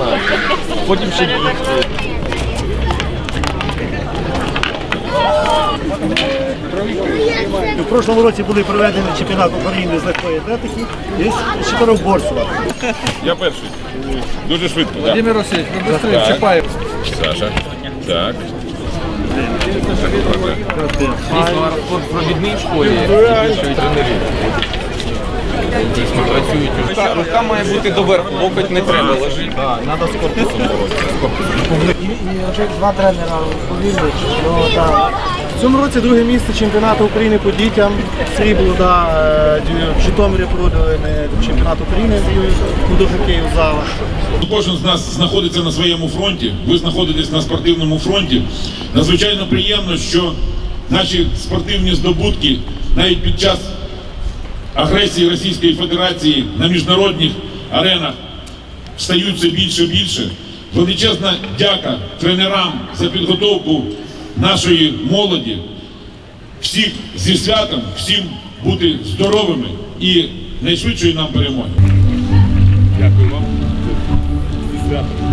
починати. Потім ще бігти. У прошлому році були проведені чемпіонат України з легкої атлетики і з чотирьохборства. Я перший. Дуже швидко. Володимир Васильович, ви швидше Так. чіпаєте. Саша. Так. Дійсно, в провідній школі тренерів. Дійсно працюють. Рука, рука має бути доверху, локоть не треба лежить. Так, треба з корпусом боротися. Два тренера повірили, в цьому році друге місце чемпіонату України по дітям. Срібло да, е, в Житомирі проводили ми чемпіонат України до хокею зала. Кожен з нас знаходиться на своєму фронті. Ви знаходитесь на спортивному фронті. Надзвичайно приємно, що наші спортивні здобутки навіть під час агресії Російської Федерації на міжнародних аренах стають все більше і більше. Величезна дяка тренерам за підготовку нашої молоді. Всіх зі святом, всім бути здоровими і найшвидшої нам перемоги. Дякую вам. Зі святом.